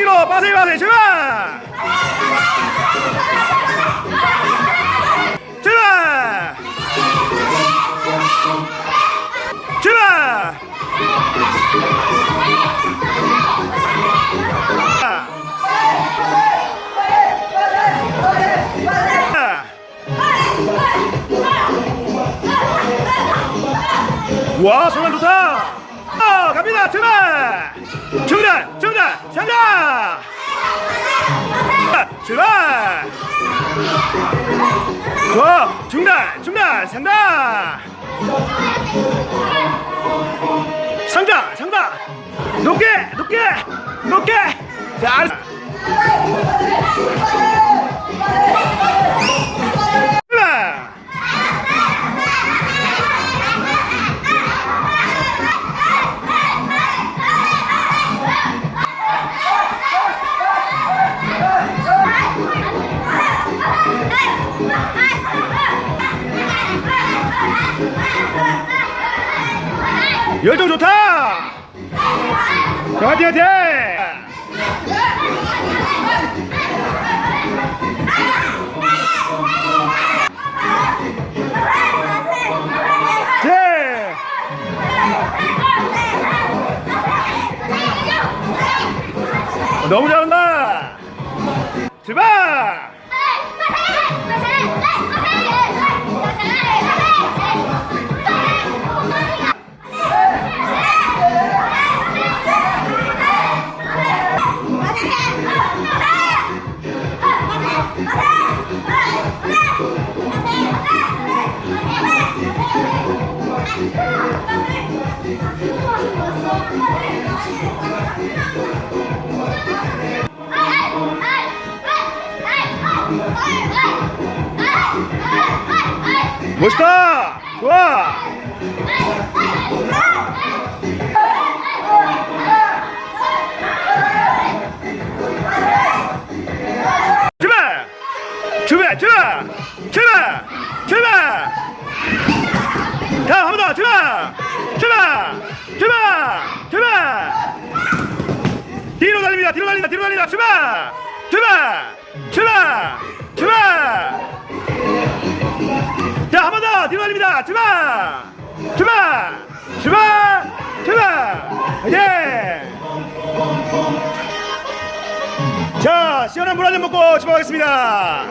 엉덩이로 빠세요 빠세요. 출발 출발 출발 와 소감 좋다 어, 갑니다 출발! 중단 중단 상다 출발! 좋아 중단 중단 상다 상자 상다 높게 높게 높게! 자 알았어. 열정 좋다 자, 화이팅 화이팅 네. 너무 잘한다 출발 멋있다 좋아 출발 출발 출발 출발 출발 자, 한번 더, 출발! 출발! 출발! 출발! 뒤로 달립니다, 뒤로 달립니다, 뒤로 달립니다, 출발! 출발! 출발! 출발! 자, 한번 더, 뒤로 달립니다, 출발! 출발! 출발! 출발! 예! 자, 시원한 물 한 잔 먹고 출발하겠습니다.